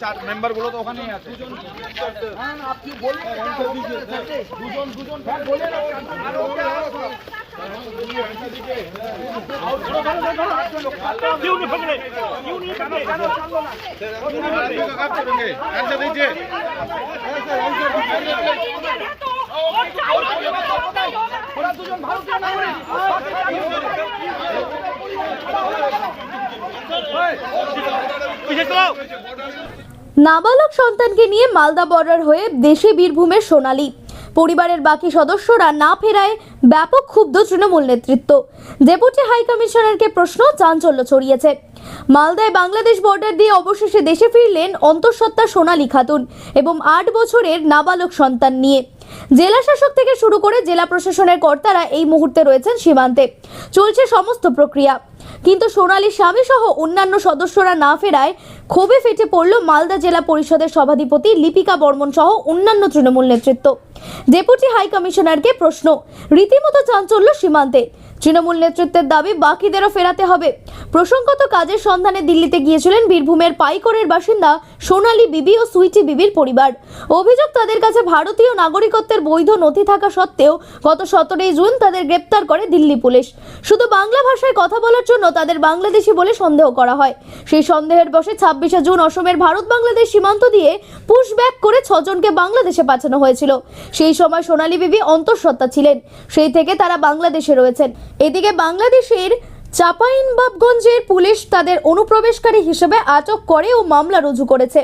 চার মেম্বারগুলো তো ওখানেই আছে। নাবালক সন্তানকে নিয়ে মালদা বর্ডার হয়ে দেশে বীরভূমের সোনালী। পরিবারের বাকি সদস্যরা না ফেরায় ব্যাপক ক্ষুব্ধ তৃণমূল নেতৃত্ব। ডেপুটি হাই কমিশনারকে প্রশ্ন চাঞ্চল্য ছড়িয়েছে। মালদায় বাংলাদেশ বর্ডার দিয়ে অবশেষে দেশে ফিরলেন অন্তঃসত্ত্বা সোনালী খাতুন এবং আট বছরের নাবালক সন্তান নিয়ে। জেলা শাসক থেকে শুরু করে জেলা প্রশাসনের কর্তারা এই মুহূর্তে রয়েছেন সীমান্তে। চলছে সমস্ত প্রক্রিয়া। কিন্তু সোনালী স্বামী সহ অন্যান্য সদস্যরা না ফেরায় ক্ষোভে ফেটে পড়ল মালদা জেলা পরিষদের সভাধিপতি লিপিকা বর্মন সহ অন্যান্য তৃণমূল নেতৃত্ব। ডেপুটি হাই কমিশনারকে প্রশ্ন। রীতিমতো চাঞ্চল্য সীমান্তে। তৃণমূল নেতৃত্বের দাবি বাকিদেরও ফেরাতে হবে। প্রসঙ্গত কাজের সন্ধানে দিল্লিতে গিয়েছিলেন বীরভূমের পাইকরের বাসিন্দা সোনালী বিবি ও সুইটি বিবির পরিবার। অভিযোগ তাদের কাছে ভারতীয় নাগরিকত্বের বৈধ নথি থাকা সত্ত্বেও গত সতেরোই জুন তাদের গ্রেপ্তার করে দিল্লি পুলিশ। শুধু বাংলা ভাষায় কথা বলার জন্য তাদের বাংলাদেশি বলে সন্দেহ করা হয়। সেই সন্দেহের বসে ছাব্বিশে জুন অসমের ভারত বাংলাদেশ সীমান্ত দিয়ে পুশব্যাক করে ছজনকে বাংলাদেশে পাঠানো হয়েছিল। সেই সময় সোনালী বিবি অন্তঃসত্ত্বা ছিলেন। সেই থেকে তারা বাংলাদেশে রয়েছেন। এদিকে বাংলাদেশের চাঁপাইনবাবগঞ্জের পুলিশ তাদের অনুপ্রবেশকারী হিসেবে আটক করে ও মামলা রুজু করেছে।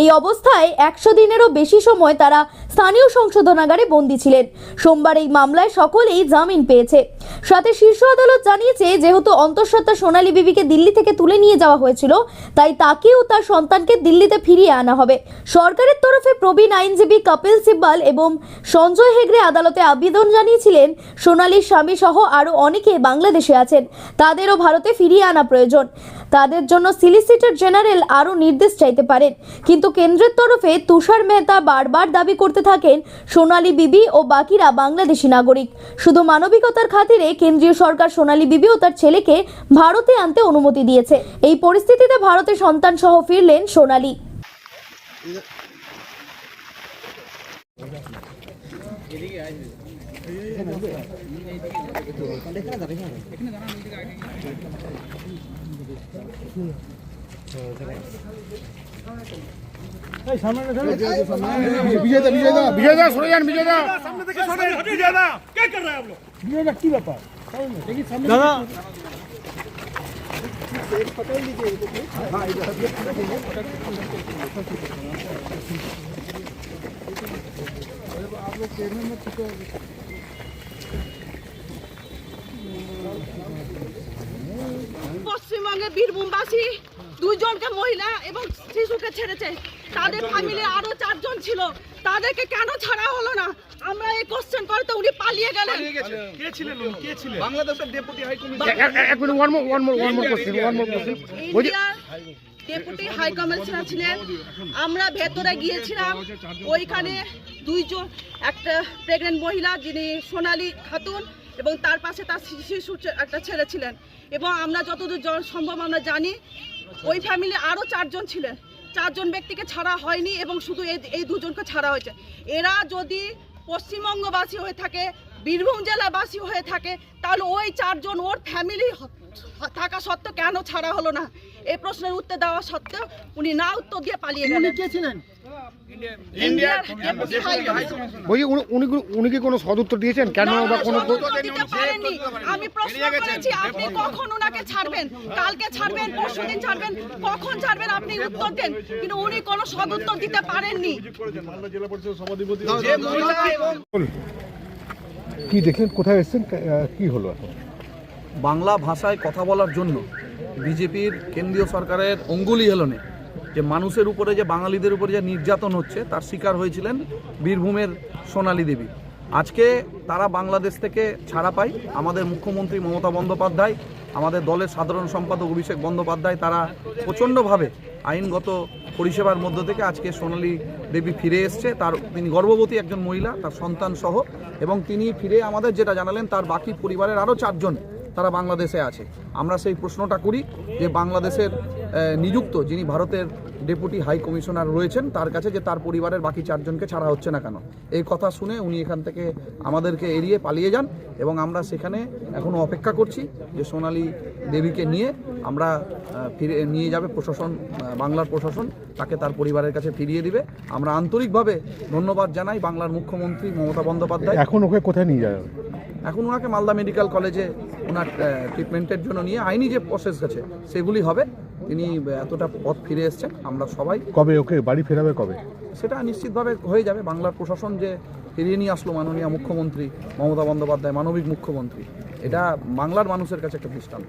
এই অবস্থায় একশো দিনেরও বেশি সময় তারা স্থানীয় সংশোধনাগারে বন্দী ছিলেন। সোমবার এই মামলায় সকলেই জামিন পেয়েছে। সাথে শীর্ষ আদালত জানিয়েছে, যেহেতু অন্তঃসত্ত্বা সোনালী বিবিকে দিল্লি থেকে তুলে নিয়ে যাওয়া হয়েছিল, তাই তাকে ও তার সন্তানকে দিল্লিতে ফিরিয়ে আনা হবে। সরকারের তরফে প্রবীণ আইনজীবী কপিল সিব্বাল এবং সঞ্জয় হেগড়ে আদালতে আবেদন জানিয়েছিলেন, সোনালীর স্বামী সহ আরও অনেকে বাংলাদেশে আছেন। তাদেরও ভারতে ফিরিয়ে আনা প্রয়োজন। তাদের জন্য সিলিসিটর জেনারেল আরও নির্দেশ চাইতে পারেন। কিন্তু কেন্দ্রের তরফে তুষার মেহতা বারবার দাবি করতে থাকেন সোনালী বিবি ও বাকিরা বাংলাদেশি নাগরিক। শুধু মানবিকতার খাতিরে কেন্দ্রীয় সরকার সোনালী বিবি ও তার ছেলেকে ভারতে আনতে অনুমতি দিয়েছে। এই পরিস্থিতিতে ভারতে সন্তান সহ ফিরলেন সোনালী। বিজয়দা বিজয়দা বিজয়দা সরে যান বিজয়দা বিজয়দা কি ব্যাপার দাদা পশ্চিমবঙ্গে বীরভূমবাসী দুইজনকে মহিলা এবং শিশুকে ছেড়েছে। তাদের ফ্যামিলি আরও চারজন ছিল। তাদেরকে কেন ছাড়া হলো না? আমরা এই কোশ্চেন করতে উনি পালিয়ে গেলেন। বাংলাদেশের ডেপুটি হাই এক minute one more one more one more question one more question deputy high commissioner ছিলেন। আমরা ভেতরে গিয়েছিলাম। ওইখানে দুইজন একটা প্রেগনেন্ট মহিলা যিনি সোনালী খাতুন এবং তার পাশে তার শিশু একটা ছেলে ছিলেন। এবং আমরা যতদূর সম্ভব আমরা জানি ওই ফ্যামিলি আরও চারজন ছিলেন। চারজন ব্যক্তিকে ছাড়া হয়নি এবং শুধু এই এই দুজনকে ছাড়া হয়েছে। এরা যদি পশ্চিমবঙ্গবাসী হয়ে থাকে বীরভূম জেলাবাসী হয়ে থাকে তাহলে ওই চারজন ওর ফ্যামিলি থাকা সত্ত্বেও কেন ছাড়া হলো না? এই প্রশ্নের উত্তর দেওয়া সত্ত্বেও উনি না উত্তর দিয়ে পালিয়ে গেলেন। কে ছিলেন? বলছি উনি উনি কি- উনি কি কোনো সদুত্তর দিয়েছেন? কেন বা কোনো সদুত্তর দিতে পারেননি। আমি প্রশ্ন করেছি আপনি কখন ওনাকে ছাড়বেন? কালকে ছাড়বেন পরশুদিন ছাড়বেন কখন ছাড়বেন আপনি উত্তর দেন। কিন্তু উনি কোনো সদুত্তর দিতে পারেননি। কি দেখলেন? কোথায় এসেছেন? কি হলো এখন? বাংলা ভাষায় কথা বলার জন্য বিজেপির কেন্দ্রীয় সরকারের অঙ্গুলি হেলনে যে মানুষের উপরে, যে বাঙালিদের উপরে যে নির্যাতন হচ্ছে, তার শিকার হয়েছিলেন বীরভূমের সোনালী দেবী। আজকে তারা বাংলাদেশ থেকে ছাড়া পায়। আমাদের মুখ্যমন্ত্রী মমতা বন্দ্যোপাধ্যায়, আমাদের দলের সাধারণ সম্পাদক অভিষেক বন্দ্যোপাধ্যায়, তারা প্রচণ্ডভাবে আইনগত পরিষেবার মধ্য থেকে আজকে সোনালী দেবী ফিরে এসছে। তার, তিনি গর্ভবতী একজন মহিলা, তার সন্তান সহ, এবং তিনি ফিরে আমাদের যেটা জানালেন, তার বাকি পরিবারের আরও চারজন তারা বাংলাদেশে আছে। আমরা সেই প্রশ্নটা করি যে বাংলাদেশের নিযুক্ত যিনি ভারতের ডেপুটি হাই কমিশনার রয়েছেন তার কাছে যে তার পরিবারের বাকি চারজনকে ছাড়া হচ্ছে না কেন? এই কথা শুনে উনি এখান থেকে আমাদেরকে এড়িয়ে পালিয়ে যান এবং আমরা সেখানে এখনও অপেক্ষা করছি যে সোনালী দেবীকে নিয়ে আমরা ফিরে নিয়ে যাবে প্রশাসন বাংলার প্রশাসন তাকে তার পরিবারের কাছে ফিরিয়ে দিবে। আমরা আন্তরিকভাবে ধন্যবাদ জানাই বাংলার মুখ্যমন্ত্রী মমতা বন্দ্যোপাধ্যায়। এখন ওকে কোথায় নিয়ে যাবে? এখন ওনাকে মালদা মেডিকেল কলেজে ওনার ট্রিটমেন্টের জন্য নিয়ে আইনি যে প্রসেস আছে সেগুলি হবে। তিনি এতটা পথ ফিরে এসছেন আমরা সবাই। কবে ওকে বাড়ি ফেরাবে কবে? সেটা নিশ্চিতভাবে হয়ে যাবে। বাংলার প্রশাসন যে ফিরিয়ে নিয়ে আসলো মাননীয় মুখ্যমন্ত্রী মমতা বন্দ্যোপাধ্যায় মানবিক মুখ্যমন্ত্রী এটা বাংলার মানুষের কাছে একটা দৃষ্টান্ত।